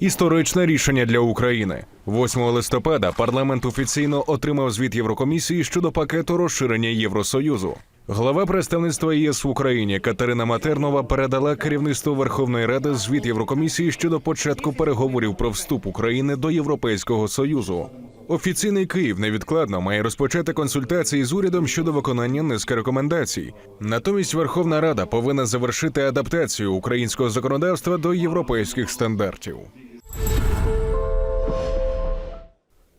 Історичне рішення для України. 8 листопада парламент офіційно отримав звіт Єврокомісії щодо пакету розширення Євросоюзу. Глава представництва ЄС в Україні Катерина Матернова передала керівництву Верховної Ради звіт Єврокомісії щодо початку переговорів про вступ України до Європейського Союзу. Офіційний Київ невідкладно має розпочати консультації з урядом щодо виконання низки рекомендацій. Натомість Верховна Рада повинна завершити адаптацію українського законодавства до європейських стандартів.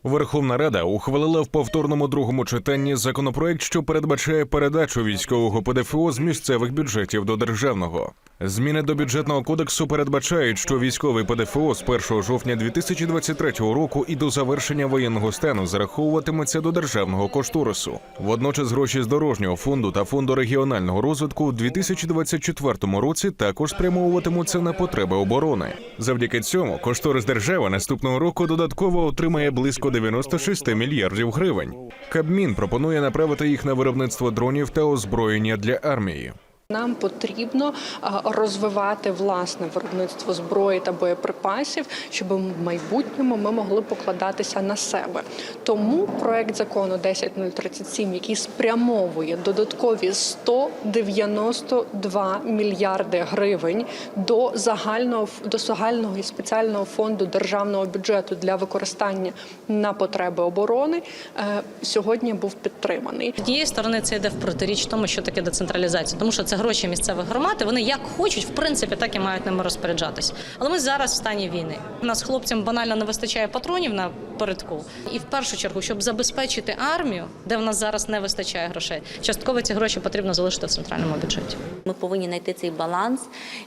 Верховна Рада ухвалила в повторному другому читанні законопроект, що передбачає передачу військового ПДФО з місцевих бюджетів до державного. Зміни до бюджетного кодексу передбачають, що військовий ПДФО з 1 жовтня 2023 року і до завершення воєнного стану зараховуватиметься до державного кошторису. Водночас гроші з дорожнього фонду та фонду регіонального розвитку у 2024 році також спрямовуватимуться на потреби оборони. Завдяки цьому кошторис держави наступного року додатково отримає близько 96 мільярдів гривень. Кабмін пропонує направити їх на виробництво дронів та озброєння для армії. Нам потрібно розвивати власне виробництво зброї та боєприпасів, щоб в майбутньому ми могли покладатися на себе. Тому проект закону 10037, який спрямовує додаткові 192 мільярди гривень до загального до загального і спеціального фонду державного бюджету для використання на потреби оборони, е, сьогодні був підтриманий. З однієї сторони це йде в протиріч тому, що таке децентралізація, тому що це гроші місцевих громад, вони як хочуть, в принципі, так і мають ними розпоряджатись. Але ми зараз в стані війни. У нас хлопцям банально не вистачає патронів на передку. І в першу чергу, щоб забезпечити армію, де в нас зараз не вистачає грошей, частково ці гроші потрібно залишити в центральному бюджеті. Ми повинні знайти цей баланс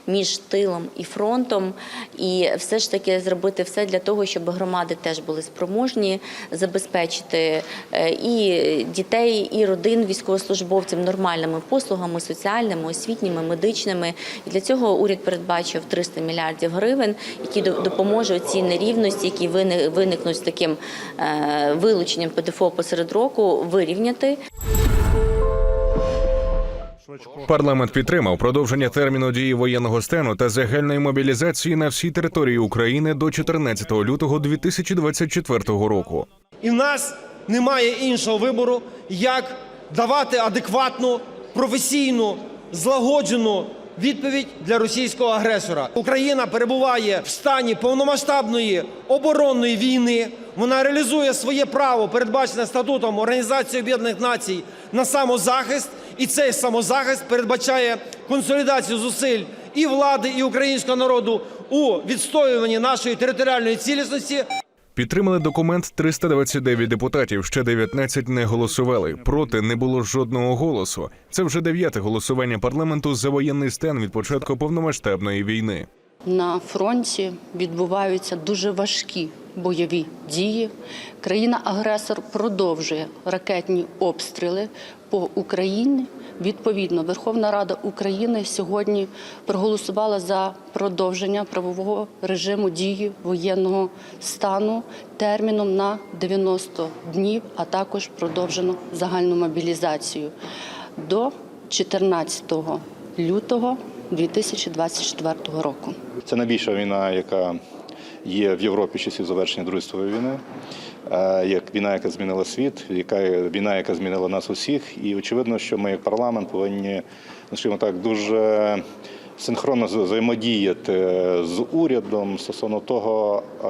між тилом і фронтом, і все ж таки зробити все для того, щоб громади теж були спроможні забезпечити е, і дітей, і родин військовослужбовців нормальними послугами, соціальними, освітніми, медичними. І для цього уряд передбачив 300 мільярдів гривень, які до- допоможуть ці нерівності, які вини- виникнуть з таким е, вилученням ПДФО посеред року, вирівняти. Парламент підтримав продовження терміну дії воєнного стану та загальної мобілізації на всій території України до 14 лютого 2024 року. І в нас немає іншого вибору, як давати адекватну, професійну, злагоджену відповідь для російського агресора. Україна перебуває в стані повномасштабної оборонної війни. Вона реалізує своє право, передбачене статутом Організації Об'єднаних Націй на самозахист, і цей самозахист передбачає консолідацію зусиль і влади, і українського народу у відстоюванні нашої територіальної цілісності. Підтримали документ 329 депутатів. Ще 19 не голосували. Проти не було жодного голосу. Це вже дев'яте голосування парламенту за воєнний стан від початку повномасштабної війни. На фронті відбуваються дуже важкі бойові дії. Країна-агресор продовжує ракетні обстріли по Україні. Відповідно, Верховна Рада України сьогодні проголосувала за продовження правового режиму дії воєнного стану терміном на 90 днів, а також продовжено загальну мобілізацію до 14 лютого 2024 року. Це найбільша війна, яка є в Європі часів завершення Другої світової війни. Е, Як війна, яка змінила світ, яка війна, яка змінила нас усіх. І очевидно, що ми як парламент повинні, ну, скажімо так, дуже синхронно взаємодіяти з урядом стосовно того, е,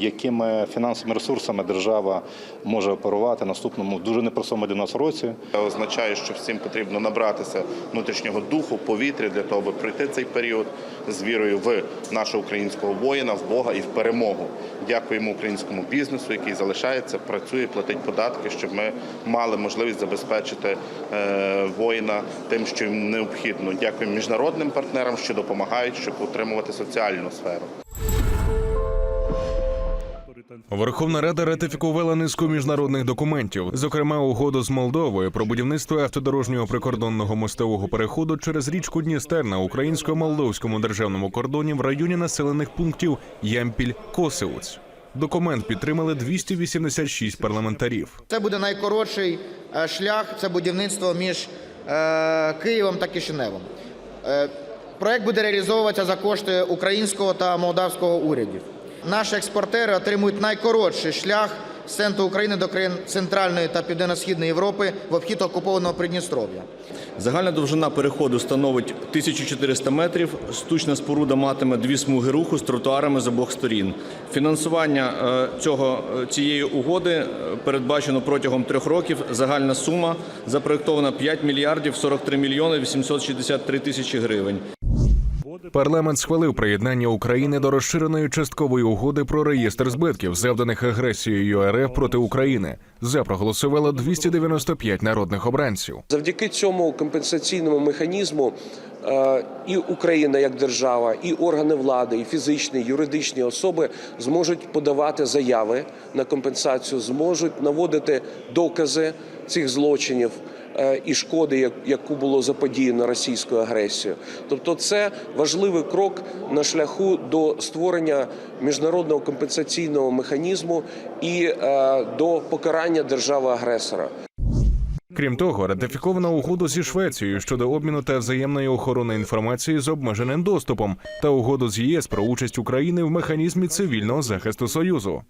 якими фінансовими ресурсами держава може оперувати наступному дуже непростому для нас році. Це означає, що всім потрібно набратися внутрішнього духу, повітря для того, аби пройти цей період з вірою в нашого українського воїна, в Бога і в перемогу. Дякуємо українському бізнесу, який залишається, працює, платить податки, щоб ми мали можливість забезпечити е, воїна тим, що їм необхідно. Дякуємо міжнародним партнерам, що допомагають, щоб утримувати соціальну сферу. Верховна Рада ратифікувала низку міжнародних документів, зокрема угоду з Молдовою про будівництво автодорожнього прикордонного мостового переходу через річку Дністер на українсько-молдовському державному кордоні в районі населених пунктів Ямпіль-Косеуць. Документ підтримали 286 парламентарів. Це буде найкоротший е, шлях, це будівництво між е, Києвом та Кишиневом. Проект буде реалізовуватися за кошти українського та молдавського урядів. Наші експортери отримують найкоротший шлях з центру України до країн Центральної та Південно-Східної Європи в обхід окупованого Придністров'я. Загальна довжина переходу становить 1400 метрів. Штучна споруда матиме дві смуги руху з тротуарами з обох сторін. Фінансування е, цього, е, цієї угоди е, передбачено протягом трьох років. Загальна сума запроєктована 5 мільярдів 43 мільйони 863 тисячі гривень. Парламент схвалив приєднання України до розширеної часткової угоди про реєстр збитків, завданих агресією РФ проти України. За проголосувало 295 народних обранців. Завдяки цьому компенсаційному механізму е, і Україна як держава, і органи влади, і фізичні, і юридичні особи зможуть подавати заяви на компенсацію, зможуть наводити докази цих злочинів. Е, І шкоди, яку було заподіяно російською агресією, тобто це важливий крок на шляху до створення міжнародного компенсаційного механізму і е, до покарання держави-агресора. Крім того, ратифіковано угоду зі Швецією щодо обміну та взаємної охорони інформації з обмеженим доступом та угоду з ЄС про участь України в механізмі цивільного захисту Союзу.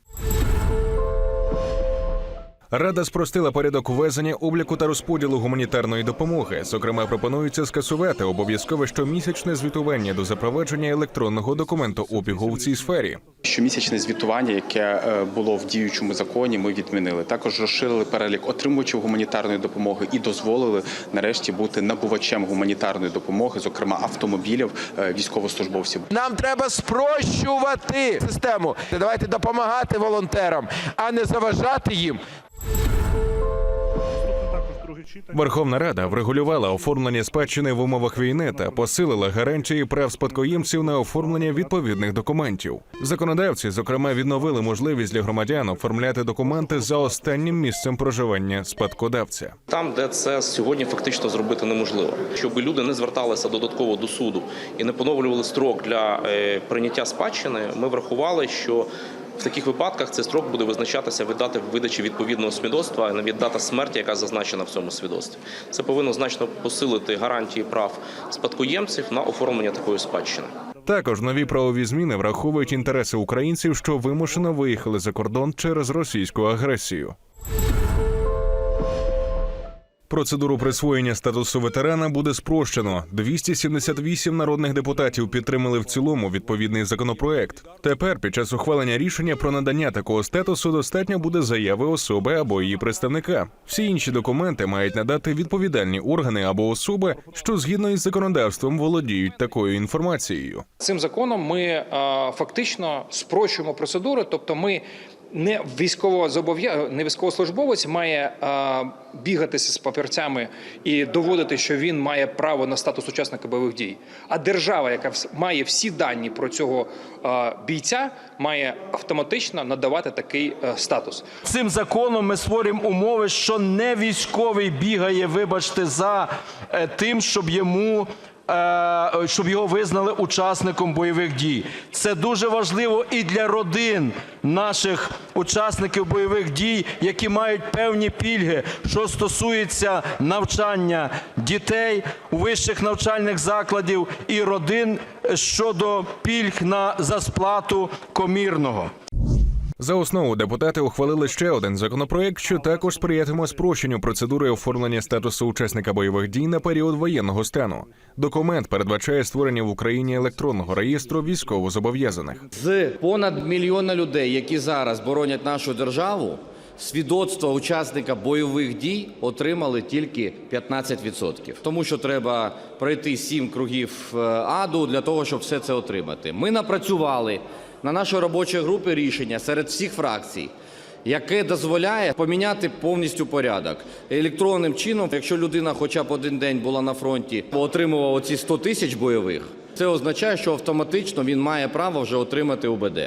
Рада спростила порядок ввезення, обліку та розподілу гуманітарної допомоги. Зокрема, пропонується скасувати обов'язкове щомісячне звітування до запровадження електронного документообігу в цій сфері. Щомісячне звітування, яке е, було в діючому законі, ми відмінили. Також розширили перелік отримувачів гуманітарної допомоги і дозволили нарешті бути набувачем гуманітарної допомоги, зокрема автомобілів е, військовослужбовців. Нам треба спрощувати систему. Давайте допомагати волонтерам, а не заважати їм. Верховна Рада врегулювала оформлення спадщини в умовах війни та посилила гарантії прав спадкоємців на оформлення відповідних документів. Законодавці, зокрема, відновили можливість для громадян оформляти документи за останнім місцем проживання спадкодавця. Там, де це сьогодні фактично зробити неможливо, щоб люди не зверталися додатково до суду і не поновлювали строк для е, прийняття спадщини, ми врахували, що в таких випадках цей строк буде визначатися від дати видачі відповідного свідоцтва, а не від дати смерті, яка зазначена в цьому свідоцтві. Це повинно значно посилити гарантії прав спадкоємців на оформлення такої спадщини. Також нові правові зміни враховують інтереси українців, що вимушено виїхали за кордон через російську агресію. Процедуру присвоєння статусу ветерана буде спрощено. 278 народних депутатів підтримали в цілому відповідний законопроект. Тепер, під час ухвалення рішення про надання такого статусу, достатньо буде заяви особи або її представника. Всі інші документи мають надати відповідальні органи або особи, що згідно із законодавством володіють такою інформацією. Цим законом ми е, фактично спрощуємо процедури, тобто ми не військово не військовослужбовець має е, бігатися з папірцями і доводити, що він має право на статус учасника бойових дій. А держава, яка має всі дані про цього е, бійця, має автоматично надавати такий е, статус. Цим законом ми створюємо умови, що не військовий бігає, вибачте, за е, тим, щоб йому. Е, Щоб його визнали учасником бойових дій, це дуже важливо і для родин наших учасників бойових дій, які мають певні пільги, що стосується навчання дітей у вищих навчальних закладів і родин щодо пільг на за сплату комірного. За основу депутати ухвалили ще один законопроект, що також сприятиме спрощенню процедури оформлення статусу учасника бойових дій на період воєнного стану. Документ передбачає створення в Україні електронного реєстру військовозобов'язаних. З понад мільйона людей, які зараз боронять нашу державу, свідоцтво учасника бойових дій отримали тільки 15%. Тому що треба пройти сім кругів е, аду для того, щоб все це отримати. Ми напрацювали на нашій робочій групі рішення серед всіх фракцій. Яке дозволяє поміняти повністю порядок електронним чином, якщо людина хоча б один день була на фронті, отримувала оці 100 тисяч бойових, це означає, що автоматично він має право вже отримати УБД.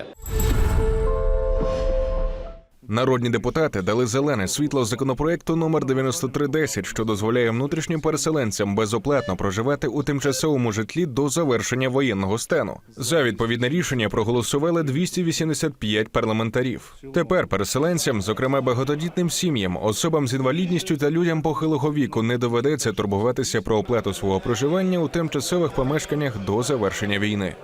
Народні депутати дали зелене світло законопроекту номер 9310, що дозволяє внутрішнім переселенцям безоплатно проживати у тимчасовому житлі до завершення воєнного стану. За відповідне рішення проголосували 285 парламентарів. Тепер переселенцям, зокрема багатодітним сім'ям, особам з інвалідністю та людям похилого віку, не доведеться турбуватися про оплату свого проживання у тимчасових помешканнях до завершення війни.